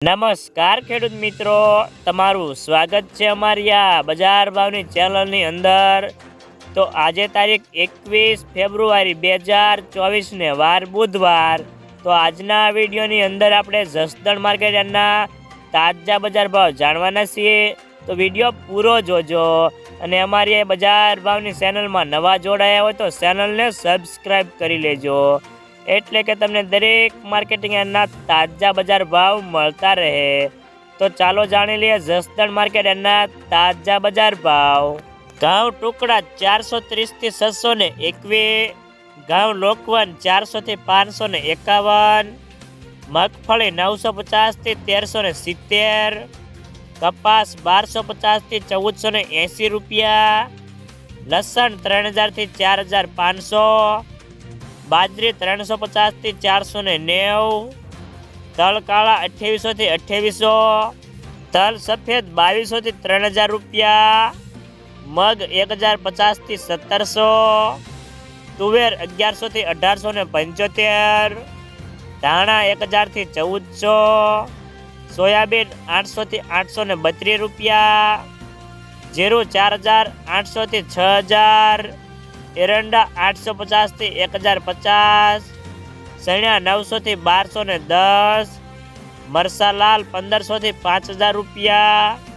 નમસ્કાર ખેડૂત મિત્રો, તમારું સ્વાગત છે અમારી આ બજાર ભાવની ચેનલની અંદર. તો આજે તારીખ એકવીસ ફેબ્રુઆરી બે હજાર ચોવીસને વાર બુધવાર. તો આજના વિડીયોની અંદર આપણે જસદણ માર્કેટના તાજા બજાર ભાવ જાણવાના છીએ. તો વીડિયો પૂરો જોજો અને અમારી બજાર ભાવની ચેનલમાં નવા જોડાયા હોય તો ચેનલને સબસ્ક્રાઈબ કરી લેજો. એટલે કે તમને દરેક માર્કેટિંગ એના તાજા બજાર ભાવ મળતા રહે. તો ચાલો જાણી લઈએ જસદણ માર્કેટ એના તાજા બજાર ભાવ. ઘઉં ટુકડા ચારસો ત્રીસથી છસો ને એકવીસ, ઘઉં લોકવન ચારસોથી પાંચસો ને એકાવન, મગફળી નવસો પચાસથી તેરસો ને સિત્તેર, કપાસ બારસો પચાસથી ચૌદસો ને એંસી રૂપિયા, લસણ ત્રણ હજારથી ચાર હજાર પાંચસો બાજરી ત્રણસો પચાસથી ચારસો ને નેવું, તલ કાળા અઠ્યાવીસોથી અઠ્યાવીસો, તલ સફેદ બાવીસોથી ત્રણ હજાર રૂપિયા, મગ એક હજાર પચાસથી સત્તરસો, તુવેર અગિયારસોથી અઢારસો ને પંચોતેર, ધાણા એક હજારથી ચૌદસો, સોયાબીન આઠસોથી આઠસો ને બત્રીસ રૂપિયા, જીરું ચાર હજાર આઠસોથી છ હજાર એરંડા આઠસો પચાસથી એક હજાર પચાસ સણ્યા નવસોથી બારસો ને દસ, મરસાલાલ પંદરસોથી પાંચ હજાર રૂપિયા